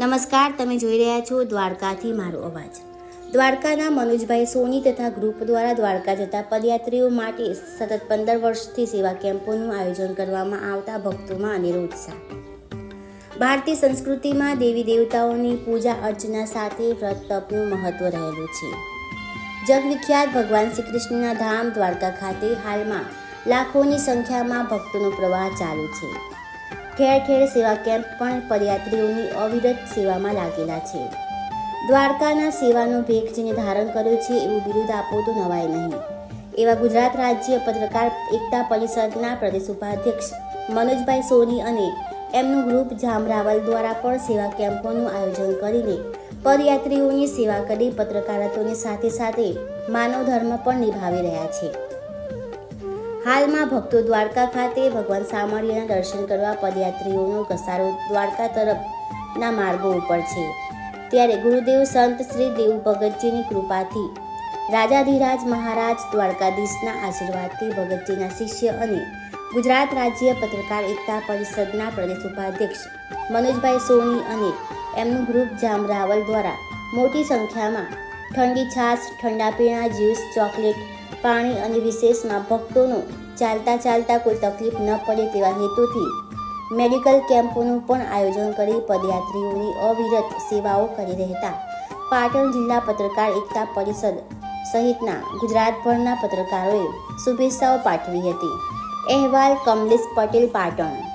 નમસ્કાર, તમે જોઈ રહ્યા છો દ્વારકાથી મારો અવાજ. દ્વારકાના મનોજભાઈ સોની તથા ગ્રુપ દ્વારા દ્વારકા જતા પદયાત્રીઓ માટે સતત પંદર વર્ષથી સેવા કેમ્પોનું આયોજન કરવામાં આવતા ભક્તોમાં અનેરો ઉત્સાહ. ભારતીય સંસ્કૃતિમાં દેવી દેવતાઓની પૂજા અર્ચના સાથે વ્રત તપનું મહત્વ રહેલું છે. જગવિખ્યાત ભગવાન શ્રી કૃષ્ણના ધામ દ્વારકા ખાતે હાલમાં લાખોની સંખ્યામાં ભક્તોનો પ્રવાહ ચાલુ છે. ઠેર ઠેર સેવા કેમ્પ પણ પદયાત્રીઓની અવિરત સેવામાં લાગેલા છે. દ્વારકાના સેવાનો ભેખ જેને ધારણ કર્યો છે એવું બિરુદ આપો તો નવાય નહીં. એવા ગુજરાત રાજ્ય પત્રકાર એકતા પરિષદના પ્રદેશ ઉપાધ્યક્ષ મનોજભાઈ સોની અને એમનું ગ્રુપ જામરાવલ દ્વારા પણ સેવા કેમ્પોનું આયોજન કરીને પદયાત્રીઓની સેવા કરી પત્રકારત્વની સાથે સાથે માનવ ધર્મ પણ નિભાવી રહ્યા છે. હાલમાં ભક્તો દ્વારકા ખાતે ભગવાન સામળિયાના દર્શન કરવા પદયાત્રીઓનો ઘસારો દ્વારકા તરફના માર્ગો ઉપર છે. ત્યારે ગુરુદેવ સંત શ્રી દેવ ભગતજીની કૃપાથી રાજાધિરાજ મહારાજ દ્વારકાધીશના આશીર્વાદથી ભગતજીના શિષ્ય અને ગુજરાત રાજ્ય પત્રકાર એકતા પરિષદના પ્રદેશ ઉપાધ્યક્ષ મનોજભાઈ સોની અને એમનું ગ્રુપ જામ રાવલ દ્વારા મોટી સંખ્યામાં ઠંડી છાશ, ઠંડા પીણા, જ્યુસ, ચોકલેટ પાણી અને વિશેષમાં ભક્તોનો ચાલતા ચાલતા કોઈ તકલીફ ન પડે તેવા હેતુથી મેડિકલ કેમ્પોનું પણ આયોજન કરી પદયાત્રીઓની અવિરત સેવાઓ કરી રહેતા પાટણ જિલ્લા પત્રકાર એકતા પરિષદ સહિતના ગુજરાતભરના પત્રકારોએ શુભેચ્છાઓ પાઠવી હતી. અહેવાલ કમલેશ પટેલ પાટણ.